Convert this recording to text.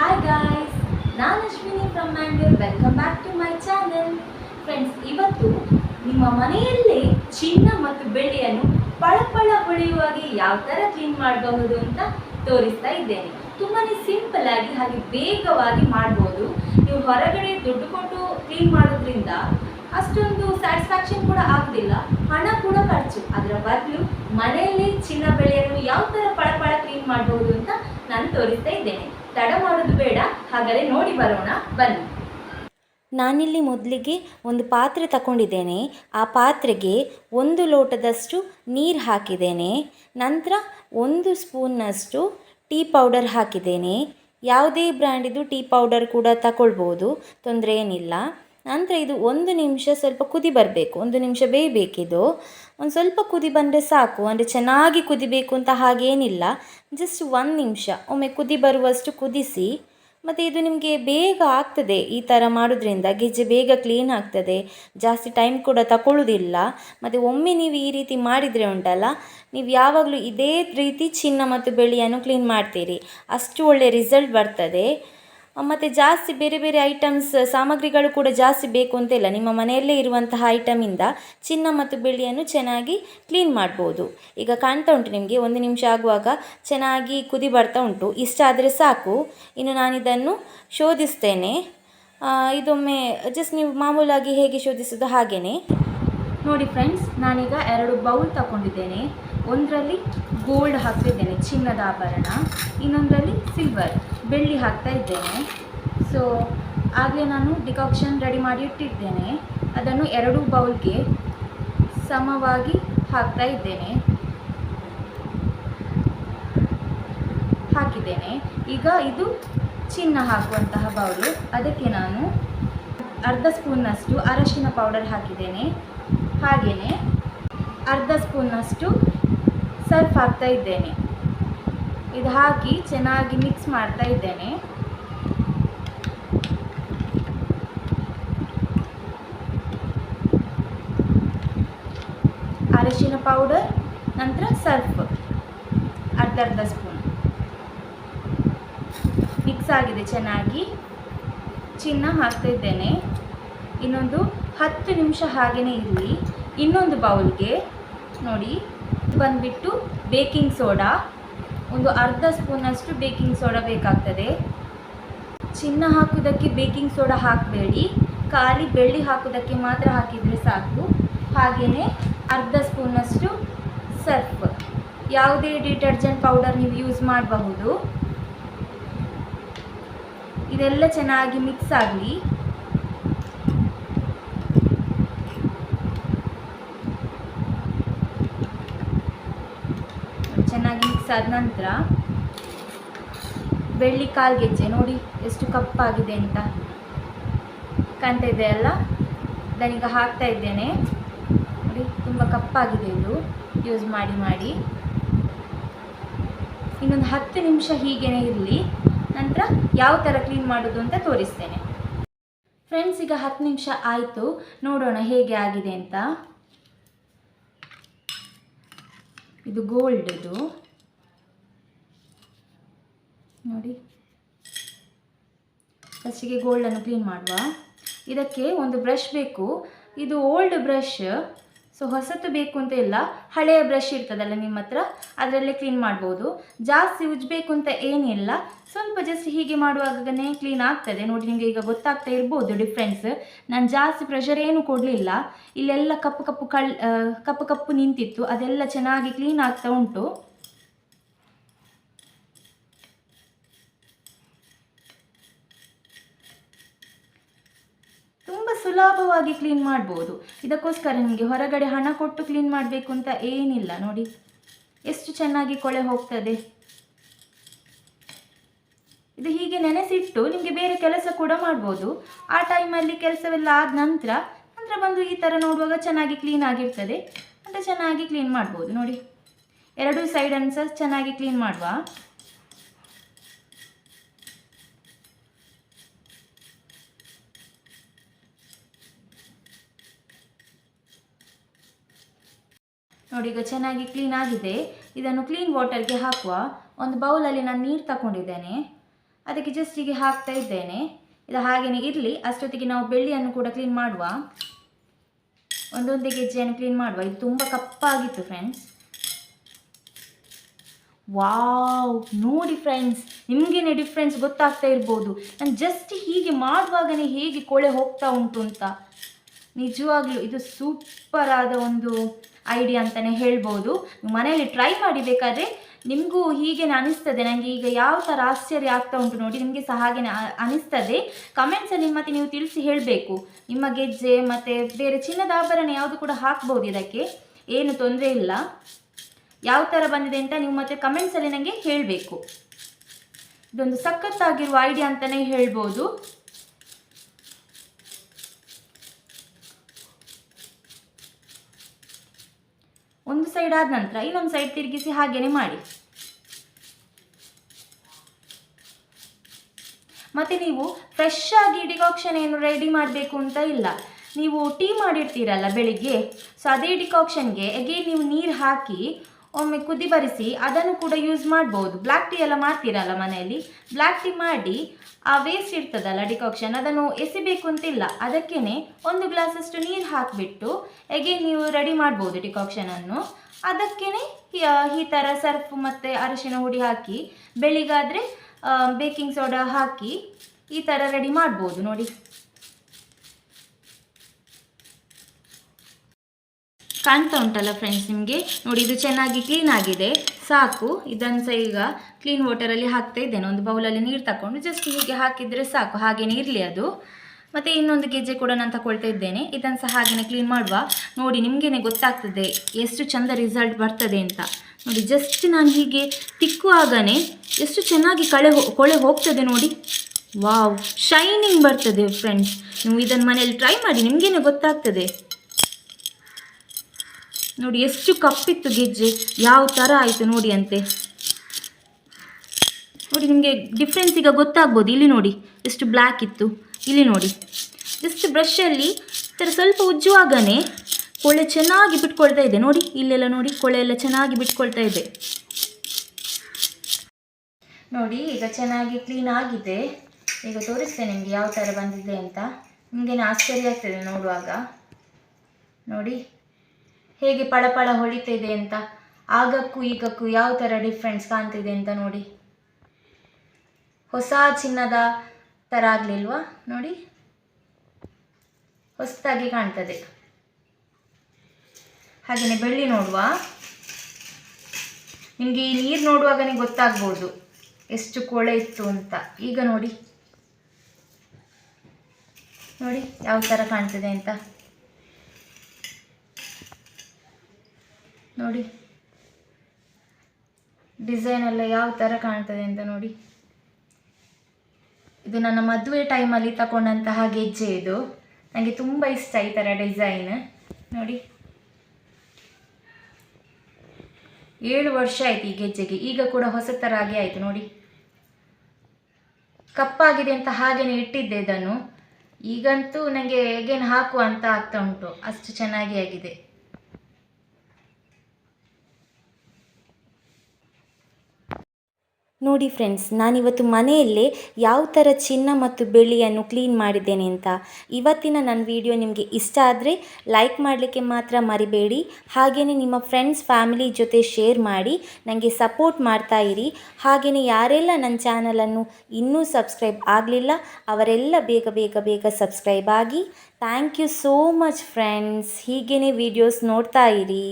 Hi guys ನಾನು Ashwini from Mangalore welcome back to my channel friends ಇವತ್ತು ನಿಮ್ಮ ಮನೆಯಲ್ಲೇ ಚಿನ್ನ ಮತ್ತು ಬೆಳ್ಳಿಯನ್ನು ಪಳಪಳ ಹೊಳೆಯುವಾಗೆ ಯಾವ ಥರ ಕ್ಲೀನ್ ಮಾಡಬಹುದು ಅಂತ ತೋರಿಸ್ತಾ ಇದ್ದೇನೆ. ತುಂಬಾ ಸಿಂಪಲ್ ಆಗಿ ಹಾಗೆ ವೇಗವಾಗಿ ಮಾಡ್ಬೋದು. ನೀವು ಹೊರಗಡೆ ದುಡ್ಡು ಕೊಟ್ಟು ಕ್ಲೀನ್ ಮಾಡೋದ್ರಿಂದ ಅಷ್ಟೊಂದು ಸ್ಯಾಟಿಸ್ಫ್ಯಾಕ್ಷನ್ ಕೂಡ ಆಗಲಿಲ್ಲ ಹಣ ಕೂಡ ಖರ್ಚು. ಅದರ ಬದಲು ಮನೆಯಲ್ಲಿ ಚಿನ್ನ ಬೆಳೆಯನ್ನು ಯಾವ ಥರ ಪಳಪಳ ಕ್ಲೀನ್ ಮಾಡಬಹುದು ಅಂತ ನಾನು ತೋರಿಸ್ತಾ ಇದ್ದೇನೆ. ತಡ ಮಾಡೋದು ಬೇಡ. ಹಾಗಾದರೆ ನೋಡಿ ಬರೋಣ. ಬನ್ನಿ. ನಾನಿಲ್ಲಿ ಮೊದಲಿಗೆ ಒಂದು ಪಾತ್ರೆ ತಗೊಂಡಿದ್ದೇನೆ ಆ ಪಾತ್ರೆಗೆ ಒಂದು ಲೋಟದಷ್ಟು ನೀರು ಹಾಕಿದ್ದೇನೆ. ನಂತರ ಒಂದು ಸ್ಪೂನ್ನಷ್ಟು ಟೀ ಪೌಡರ್ ಹಾಕಿದ್ದೇನೆ. ಯಾವುದೇ ಬ್ರ್ಯಾಂಡಿದು ಟೀ ಪೌಡರ್ ಕೂಡ ತಗೊಳ್ಬೋದು ತೊಂದರೆ ಏನಿಲ್ಲ. ನಂತರ ಇದು ಒಂದು ನಿಮಿಷ ಸ್ವಲ್ಪ ಕುದಿ ಬರಬೇಕು. ಒಂದು ನಿಮಿಷ ಬೇಯಬೇಕಿದು. ಒಂದು ಸ್ವಲ್ಪ ಕುದಿ ಬಂದರೆ ಸಾಕು. ಅಂದರೆ ಚೆನ್ನಾಗಿ ಕುದಿಬೇಕು ಅಂತ ಹಾಗೇನಿಲ್ಲ. ಜಸ್ಟ್ ಒಂದು ನಿಮಿಷ. ಒಮ್ಮೆ ಕುದಿ ಬರುವಷ್ಟು ಕುದಿಸಿ. ಮತ್ತು ಇದು ನಿಮಗೆ ಬೇಗ ಆಗ್ತದೆ ಈ ಥರ ಮಾಡೋದ್ರಿಂದ. ಗೆಜ್ಜೆ ಬೇಗ ಕ್ಲೀನ್ ಆಗ್ತದೆ. ಜಾಸ್ತಿ ಟೈಮ್ ಕೂಡ ತಗೊಳ್ಳೋದಿಲ್ಲ ಮತ್ತು ಒಮ್ಮೆ ನೀವು ಈ ರೀತಿ ಮಾಡಿದರೆ ಉಂಟಲ್ಲ? ನೀವು ಯಾವಾಗಲೂ ಇದೇ ರೀತಿ ಚಿನ್ನ ಮತ್ತು ಬೆಳ್ಳಿಯನ್ನು ಕ್ಲೀನ್ ಮಾಡ್ತೀರಿ. ಅಷ್ಟು ಒಳ್ಳೆಯ ರಿಸಲ್ಟ್ ಬರ್ತದೆ. ಮತ್ತು ಜಾಸ್ತಿ ಬೇರೆ ಬೇರೆ ಐಟಮ್ಸ್ ಸಾಮಗ್ರಿಗಳು ಕೂಡ ಜಾಸ್ತಿ ಬೇಕು ಅಂತ ಇಲ್ಲ. ನಿಮ್ಮ ಮನೆಯಲ್ಲೇ ಇರುವಂತಹ ಐಟಮಿಂದ ಚಿನ್ನ ಮತ್ತು ಬೆಳ್ಳಿಯನ್ನು ಚೆನ್ನಾಗಿ ಕ್ಲೀನ್ ಮಾಡ್ಬೋದು. ಈಗ ಕಾಣ್ತಾ ಉಂಟು ನಿಮಗೆ ಒಂದು ನಿಮಿಷ ಆಗುವಾಗ ಚೆನ್ನಾಗಿ ಕುದಿ ಬರ್ತಾ ಉಂಟು. ಇಷ್ಟಾದರೆ ಸಾಕು. ಇನ್ನು ನಾನಿದನ್ನು ಶೋಧಿಸ್ತೇನೆ. ಆ, ಇದೊಮ್ಮೆ ಜಸ್ಟ್ ನೀವು ಮಾಮೂಲಾಗಿ ಹೇಗೆ ಶೋಧಿಸೋದು ಹಾಗೆಯೇ ನೋಡಿ ಫ್ರೆಂಡ್ಸ್ ನಾನೀಗ ಎರಡು ಬೌಲ್ ತಗೊಂಡಿದ್ದೇನೆ. ಒಂದರಲ್ಲಿ ಗೋಲ್ಡ್ ಹಾಕ್ತಿದ್ದೇನೆ ಚಿನ್ನದ ಆಭರಣ. ಇನ್ನೊಂದರಲ್ಲಿ ಸಿಲ್ವರ್ ಬೆಳ್ಳಿ ಹಾಕ್ತಾ ಇದ್ದೇನೆ. ಸೊ ಆಗಲೇ ನಾನು ಡಿಕಾಕ್ಷನ್ ರೆಡಿ ಮಾಡಿ ಇಟ್ಟಿದ್ದೇನೆ. ಅದನ್ನು ಎರಡು ಬೌಲ್ಗೆ ಸಮವಾಗಿ ಹಾಕ್ತಾ ಇದ್ದೇನೆ. ಹಾಕಿದ್ದೇನೆ. ಈಗ ಇದು ಚಿನ್ನ ಹಾಕುವಂತಹ ಬೌಲು. ಅದಕ್ಕೆ ನಾನು ಅರ್ಧ ಸ್ಪೂನ್ನಷ್ಟು ಅರಶಿನ ಪೌಡರ್ ಹಾಕಿದ್ದೇನೆ. ಹಾಗೆಯೇ ಅರ್ಧ ಸ್ಪೂನ್ನಷ್ಟು ಸರ್ಫ್ ಹಾಕ್ತಾ ಇದ್ದೇನೆ. ಇದು ಹಾಕಿ ಚೆನ್ನಾಗಿ ಮಿಕ್ಸ್ ಮಾಡ್ತಾ ಇದ್ದೇನೆ. ಅರಿಶಿನ ಪೌಡರ್ ನಂತರ ಸರ್ಫ್ ಅರ್ಧ ಅರ್ಧ ಸ್ಪೂನ್ ಮಿಕ್ಸ್ ಆಗಿದೆ ಚೆನ್ನಾಗಿ. ಚಿನ್ನ ಹಾಕ್ತಾ ಇದ್ದೇನೆ. ಇನ್ನೊಂದು ಹತ್ತು ನಿಮಿಷ ಹಾಗೆಯೇ ಇರಲಿ. ಇನ್ನೊಂದು ಬೌಲ್ಗೆ ನೋಡಿ, ಬಂದುಬಿಟ್ಟು ಬೇಕಿಂಗ್ ಸೋಡಾ ಒಂದು ಅರ್ಧ ಸ್ಪೂನಷ್ಟು ಬೇಕಿಂಗ್ ಸೋಡಾ ಬೇಕಾಗ್ತದೆ. ಚಿನ್ನ ಹಾಕೋದಕ್ಕೆ ಬೇಕಿಂಗ್ ಸೋಡಾ ಹಾಕಬೇಡಿ. ಖಾಲಿ ಬೆಳ್ಳಿ ಹಾಕೋದಕ್ಕೆ ಮಾತ್ರ ಹಾಕಿದರೆ ಸಾಕು. ಹಾಗೆಯೇ ಅರ್ಧ ಸ್ಪೂನಷ್ಟು ಸರ್ಫ್. ಯಾವುದೇ ಡಿಟರ್ಜೆಂಟ್ ಪೌಡರ್ ನೀವು ಯೂಸ್ ಮಾಡಬಹುದು. ಇದೆಲ್ಲ ಚೆನ್ನಾಗಿ ಮಿಕ್ಸ್ ಆಗಲಿ. ಚೆನ್ನಾಗಿ ಮಿಕ್ಸ್ ಆದ ನಂತರ ಬೆಳ್ಳಿ ಕಾಲ್ಗೆಜ್ಜೆ ನೋಡಿ ಎಷ್ಟು ಕಪ್ಪಾಗಿದೆ ಅಂತ. ಕಾಣ್ತಾ ಇದೆ ಅಲ್ಲ? ನಾನೀಗ ಹಾಕ್ತಾ ಇದ್ದೇನೆ. ನೋಡಿ, ತುಂಬ ಕಪ್ಪಾಗಿದೆ ಇದು. ಯೂಸ್ ಮಾಡಿ ಮಾಡಿ. ಇನ್ನೊಂದು ಹತ್ತು ನಿಮಿಷ ಹೀಗೇನೆ ಇರಲಿ. ನಂತರ ಯಾವ ಥರ ಕ್ಲೀನ್ ಮಾಡೋದು ಅಂತ ತೋರಿಸ್ತೇನೆ. ಫ್ರೆಂಡ್ಸ್ ಈಗ ಹತ್ತು ನಿಮಿಷ ಆಯಿತು. ನೋಡೋಣ ಹೇಗೆ ಆಗಿದೆ ಅಂತ. ಇದು ಗೋಲ್ಡ್ ಇದು. ನೋಡಿ. ಫಸ್ಟಿಗೆ ಗೋಲ್ಡನ್ನು ಕ್ಲೀನ್ ಮಾಡುವ. ಇದಕ್ಕೆ ಒಂದು ಬ್ರಷ್ ಬೇಕು. ಇದು ಓಲ್ಡ್ ಬ್ರಷ್ ಸೊ ಹೊಸತು ಬೇಕು ಅಂತ ಇಲ್ಲ. ಹಳೆಯ ಬ್ರಷ್ ಇರ್ತದಲ್ಲ ನಿಮ್ಮ ಹತ್ರ, ಅದರಲ್ಲೇ ಕ್ಲೀನ್ ಮಾಡ್ಬೋದು. ಜಾಸ್ತಿ ಉಜ್ಜಬೇಕು ಅಂತ ಏನಿಲ್ಲ. ಸ್ವಲ್ಪ ಜಸ್ಟ್ ಹೀಗೆ ಮಾಡುವಾಗನೇ ಕ್ಲೀನ್ ಆಗ್ತದೆ. ನೋಡಿ ನಿಮಗೆ ಈಗ ಗೊತ್ತಾಗ್ತಾ ಇರ್ಬೋದು ಡಿಫ್ರೆನ್ಸ್ ನಾನು ಜಾಸ್ತಿ ಪ್ರೆಷರ್ ಏನು ಕೊಡಲಿಲ್ಲ. ಇಲ್ಲೆಲ್ಲ ಕಪ್ಪು ಕಪ್ಪು ಕಳ್ ಕಪ್ಪು ಕಪ್ಪು ನಿಂತಿತ್ತು. ಅದೆಲ್ಲ ಚೆನ್ನಾಗಿ ಕ್ಲೀನ್ ಆಗ್ತಾ ಉಂಟು. ಸುಲಭವಾಗಿ ಕ್ಲೀನ್ ಮಾಡ್ಬೋದು. ಇದಕ್ಕೋಸ್ಕರ ನಿಮಗೆ ಹೊರಗಡೆ ಹಣ ಕೊಟ್ಟು ಕ್ಲೀನ್ ಮಾಡಬೇಕು ಅಂತ ಏನಿಲ್ಲ, ನೋಡಿ. ಎಷ್ಟು ಚೆನ್ನಾಗಿ ಕೊಳೆ ಹೋಗ್ತದೆ. ಇದು ಹೀಗೆ ನೆನೆಸಿಟ್ಟು ನಿಮಗೆ ಬೇರೆ ಕೆಲಸ ಕೂಡ ಮಾಡ್ಬೋದು. ಆ ಟೈಮಲ್ಲಿ ಕೆಲಸವೆಲ್ಲ ಆದ ನಂತರ ನಂತರ ಬಂದು ಈ ಥರ ನೋಡುವಾಗ ಚೆನ್ನಾಗಿ ಕ್ಲೀನ್ ಆಗಿರ್ತದೆ. ಅಂತ ಚೆನ್ನಾಗಿ ಕ್ಲೀನ್ ಮಾಡ್ಬೋದು, ನೋಡಿ. ಎರಡೂ ಸೈಡನ್ನು ಸಹ ಚೆನ್ನಾಗಿ ಕ್ಲೀನ್ ಮಾಡುವ. ನೋಡಿ, ಈಗ ಚೆನ್ನಾಗಿ ಕ್ಲೀನ್ ಆಗಿದೆ. ಇದನ್ನು ಕ್ಲೀನ್ ವಾಟರ್ಗೆ ಹಾಕುವ ಒಂದು ಬೌಲಲ್ಲಿ ನಾನು ನೀರು ತಗೊಂಡಿದ್ದೇನೆ ಅದಕ್ಕೆ ಜಸ್ಟ್ ಹೀಗೆ ಹಾಕ್ತಾ ಇದ್ದೇನೆ. ಇದು ಹಾಗೆಯೇ ಇರಲಿ, ಅಷ್ಟೊತ್ತಿಗೆ ನಾವು ಬೆಳ್ಳಿಯನ್ನು ಕೂಡ ಕ್ಲೀನ್ ಮಾಡುವ. ಒಂದೊಂದು ಗೆಜ್ಜೆಯನ್ನು ಕ್ಲೀನ್ ಮಾಡುವ. ಇದು ತುಂಬ ಕಪ್ಪಾಗಿತ್ತು ಫ್ರೆಂಡ್ಸ್ ವಾವ್ ನೋಡಿ ಫ್ರೆಂಡ್ಸ್ ನಿಮಗೇನೆ ಡಿಫ್ರೆನ್ಸ್ ಗೊತ್ತಾಗ್ತಾ ಇರ್ಬೋದು. ನಾನು ಜಸ್ಟ್ ಹೀಗೆ ಮಾಡುವಾಗನೇ ಹೇಗೆ ಕೊಳೆ ಹೋಗ್ತಾ ಉಂಟು ಅಂತ. ನಿಜವಾಗ್ಲೂ ಇದು ಸೂಪರ್ ಆದ ಒಂದು ಐಡಿಯಾ ಅಂತಲೇ ಹೇಳ್ಬೋದು. ಮನೆಯಲ್ಲಿ ಟ್ರೈ ಮಾಡಿ ಬೇಕಾದರೆ ನಿಮಗೂ ಹೀಗೆ ಅನಿಸ್ತದೆ. ನನಗೆ ಈಗ ಯಾವ ಥರ ಆಶ್ಚರ್ಯ ಆಗ್ತಾ ಉಂಟು ನೋಡಿ, ನಿಮಗೆ ಸಹ ಹಾಗೆ ಅನಿಸ್ತದೆ. ಕಮೆಂಟ್ಸಲ್ಲಿ ಮತ್ತೆ ನೀವು ತಿಳಿಸಿ ಹೇಳಬೇಕು. ನಿಮ್ಮ ಗೆಜ್ಜೆ ಮತ್ತು ಬೇರೆ ಚಿನ್ನದ ಆಭರಣ ಯಾವುದು ಕೂಡ ಹಾಕ್ಬೋದು ಇದಕ್ಕೆ. ಏನು ತೊಂದರೆ ಇಲ್ಲ. ಯಾವ ಥರ ಬಂದಿದೆ ಅಂತ ನೀವು ಮತ್ತೆ ಕಮೆಂಟ್ಸಲ್ಲಿ ನನಗೆ ಹೇಳಬೇಕು. ಇದೊಂದು ಸಖತ್ತಾಗಿರುವ ಐಡಿಯಾ ಅಂತಲೇ ಹೇಳ್ಬೋದು. ಒಂದು ಸೈಡ್ ಆದ ನಂತರ ಇನ್ನೊಂದು ಸೈಡ್ ತಿರುಗಿಸಿ ಹಾಗೇನೆ ಮಾಡಿ. ಮತ್ತು ನೀವು ಫ್ರೆಶ್ ಆಗಿ ಡಿಕಾಕ್ಷನ್ ಏನು ರೆಡಿ ಮಾಡಬೇಕು ಅಂತ ಇಲ್ಲ. ನೀವು ಟೀ ಮಾಡಿರ್ತೀರಲ್ಲ ಬೆಳಿಗ್ಗೆ ಸೊ ಅದೇ ಡಿಕಾಕ್ಷನ್ಗೆ ಅಗೇನ್ ನೀವು ನೀರು ಹಾಕಿ ಒಮ್ಮೆ ಕುದಿ ಬರಿಸಿ ಅದನ್ನು ಕೂಡ ಯೂಸ್ ಮಾಡ್ಬೋದು. ಬ್ಲ್ಯಾಕ್ ಟೀ ಎಲ್ಲ ಮಾಡ್ತೀರಲ್ಲ ಮನೆಯಲ್ಲಿ? ಬ್ಲ್ಯಾಕ್ ಟೀ ಮಾಡಿ ಆ ವೇಸ್ಟ್ ಇರ್ತದಲ್ಲ ಡಿಕಾಕ್ಷನ್ ಅದನ್ನು ಎಸಿಬೇಕು ಅಂತಿಲ್ಲ. ಅದಕ್ಕೇ ಒಂದು ಗ್ಲಾಸಷ್ಟು ನೀರು ಹಾಕಿಬಿಟ್ಟು ಎಗೇನ್ ನೀವು ರೆಡಿ ಮಾಡ್ಬೋದು ಡಿಕಾಕ್ಷನನ್ನು ಅದಕ್ಕೇ ಈ ಥರ ಸರ್ಫ್ ಮತ್ತು ಅರಶಿನ ಹುಡಿ ಹಾಕಿ, ಬೆಳಿಗಾದರೆ ಬೇಕಿಂಗ್ ಸೋಡಾ ಹಾಕಿ ಈ ಥರ ರೆಡಿ ಮಾಡ್ಬೋದು. ನೋಡಿ. ಕಾಣ್ತಾ ಉಂಟಲ್ಲ ಫ್ರೆಂಡ್ಸ್ ನಿಮಗೆ? ನೋಡಿ, ಇದು ಚೆನ್ನಾಗಿ ಕ್ಲೀನ್ ಆಗಿದೆ. ಸಾಕು. ಇದನ್ನು ಸಹ ಈಗ ಕ್ಲೀನ್ ವಾಟರಲ್ಲಿ ಹಾಕ್ತಾ ಇದ್ದೇನೆ. ಒಂದು ಬೌಲಲ್ಲಿ ನೀರು ತಗೊಂಡು ಜಸ್ಟ್ ಹೀಗೆ ಹಾಕಿದರೆ ಸಾಕು. ಹಾಗೇನೇ ಇರಲಿ ಅದು. ಮತ್ತು ಇನ್ನೊಂದು ಗೆಜ್ಜೆ ಕೂಡ ನಾನು ತಗೊಳ್ತಾ ಇದ್ದೇನೆ. ಇದನ್ನು ಸಹ ಹಾಗೆಯೇ ಕ್ಲೀನ್ ಮಾಡುವ. ನೋಡಿ, ನಿಮಗೇನೆ ಗೊತ್ತಾಗ್ತದೆ ಎಷ್ಟು ಚಂದ ರಿಸಲ್ಟ್ ಬರ್ತದೆ ಅಂತ. ನೋಡಿ ಜಸ್ಟ್ ನಾನು ಹೀಗೆ ತಿಕ್ಕುವಾಗನೇ ಎಷ್ಟು ಚೆನ್ನಾಗಿ ಕಳೆ ಕೊಳೆ ಹೋಗ್ತದೆ ನೋಡಿ. ವಾವ್. ಶೈನಿಂಗ್ ಬರ್ತದೆ ಫ್ರೆಂಡ್ಸ್ ನೀವು ಇದನ್ನು ಮನೆಯಲ್ಲಿ ಟ್ರೈ ಮಾಡಿ, ನಿಮಗೇನೆ ಗೊತ್ತಾಗ್ತದೆ. ನೋಡಿ, ಎಷ್ಟು ಕಪ್ಪಿತ್ತು ಗೆಜ್ಜೆ. ಯಾವ ಥರ ಆಯಿತು ನೋಡಿ ಅಂತೆ. ನೋಡಿ, ನಿಮಗೆ ಡಿಫ್ರೆನ್ಸ್ ಈಗ ಗೊತ್ತಾಗ್ಬೋದು. ಇಲ್ಲಿ ನೋಡಿ, ಎಷ್ಟು ಬ್ಲ್ಯಾಕ್ ಇತ್ತು. ಇಲ್ಲಿ ನೋಡಿ ಜಸ್ಟ್ ಬ್ರಷಲ್ಲಿ ಈ ಥರ ಸ್ವಲ್ಪ ಉಜ್ಜುವಾಗನೇ ಕೊಳೆ ಚೆನ್ನಾಗಿ ಬಿಟ್ಕೊಳ್ತಾ ಇದೆ. ನೋಡಿ, ಇಲ್ಲೆಲ್ಲ ನೋಡಿ, ಕೊಳೆ ಎಲ್ಲ ಚೆನ್ನಾಗಿ ಬಿಟ್ಕೊಳ್ತಾ ಇದೆ. ನೋಡಿ, ಈಗ ಚೆನ್ನಾಗಿ ಕ್ಲೀನ್ ಆಗಿದೆ. ಈಗ ತೋರಿಸ್ತೇನೆ ನಿಮಗೆ ಯಾವ ಥರ ಬಂದಿದೆ ಅಂತ. ನಿಮಗೇನು ಆಶ್ಚರ್ಯ ಆಗ್ತದೆ ನೋಡುವಾಗ. ನೋಡಿ ಹೇಗೆ ಪಳಪಳ ಹೊಳಿತಿದೆ ಅಂತ. ಆಗಕ್ಕೂ ಈಗಕ್ಕೂ ಯಾವ ಥರ ಡಿಫ್ರೆನ್ಸ್ ಕಾಣ್ತಿದೆ ಅಂತ ನೋಡಿ. ಹೊಸ ಚಿನ್ನದ ಥರ ಆಗಲಿಲ್ವಾ ನೋಡಿ. ಹೊಸದಾಗಿ ಕಾಣ್ತದೆ. ಹಾಗೆಯೇ ಬೆಳ್ಳಿ ನೋಡುವ. ನಿಮಗೆ ಈ ನೀರು ನೋಡುವಾಗನೇ ಗೊತ್ತಾಗ್ಬೋದು ಎಷ್ಟು ಕೊಳೆ ಇತ್ತು ಅಂತ. ಈಗ ನೋಡಿ. ನೋಡಿ ಯಾವ ಥರ ಕಾಣ್ತದೆ ಅಂತ. ನೋಡಿ. ಡಿಸೈನ್ ಎಲ್ಲ ಯಾವ ಥರ ಕಾಣ್ತದೆ ಅಂತ ನೋಡಿ. ಇದು ನನ್ನ ಮದುವೆ ಟೈಮಲ್ಲಿ ತಗೊಂಡಂತಹ ಗೆಜ್ಜೆ ಇದು. ನನಗೆ ತುಂಬ ಇಷ್ಟ ಈ ಥರ ಡಿಸೈನ್ ನೋಡಿ. ಏಳು ವರ್ಷ ಆಯ್ತು ಈ ಗೆಜ್ಜೆಗೆ. ಈಗ ಕೂಡ ಹೊಸ ಥರ ಆಗಿ ಆಯಿತು ನೋಡಿ. ಕಪ್ಪಾಗಿದೆ ಅಂತ ಹಾಗೇನೆ ಇಟ್ಟಿದ್ದೆ ಇದನ್ನು. ಈಗಂತೂ ನನಗೆ ಹೇಗೇನು ಹಾಕುವ ಅಂತ ಆಗ್ತಾ ಉಂಟು. ಅಷ್ಟು ಚೆನ್ನಾಗಿ ಆಗಿದೆ. ನೋಡಿ ಫ್ರೆಂಡ್ಸ್, ನಾನಿವತ್ತು ಮನೆಯಲ್ಲೇ ಯಾವ ಥರ ಚಿನ್ನ ಮತ್ತು ಬೆಳ್ಳಿಯನ್ನು ಕ್ಲೀನ್ ಮಾಡಿದ್ದೇನೆ ಅಂತ. ಇವತ್ತಿನ ನನ್ನ ವಿಡಿಯೋ ನಿಮಗೆ ಇಷ್ಟ ಆದರೆ ಲೈಕ್ ಮಾಡಲಿಕ್ಕೆ ಮಾತ್ರ ಮರಿಬೇಡಿ. ಹಾಗೆಯೇ ನಿಮ್ಮ ಫ್ರೆಂಡ್ಸ್, ಫ್ಯಾಮಿಲಿ ಜೊತೆ ಶೇರ್ ಮಾಡಿ ನನಗೆ ಸಪೋರ್ಟ್ ಮಾಡ್ತಾ ಇರಿ. ಹಾಗೆಯೇ ಯಾರೆಲ್ಲ ನನ್ನ ಚಾನಲನ್ನು ಇನ್ನೂ ಸಬ್ಸ್ಕ್ರೈಬ್ ಆಗಲಿಲ್ಲ, ಅವರೆಲ್ಲ ಬೇಗ ಬೇಗ ಬೇಗ ಸಬ್ಸ್ಕ್ರೈಬ್ ಆಗಿ. Thank you so much friends. ಹೀಗೇ ವಿಡಿಯೋಸ್ ನೋಡ್ತಾ ಇರಿ.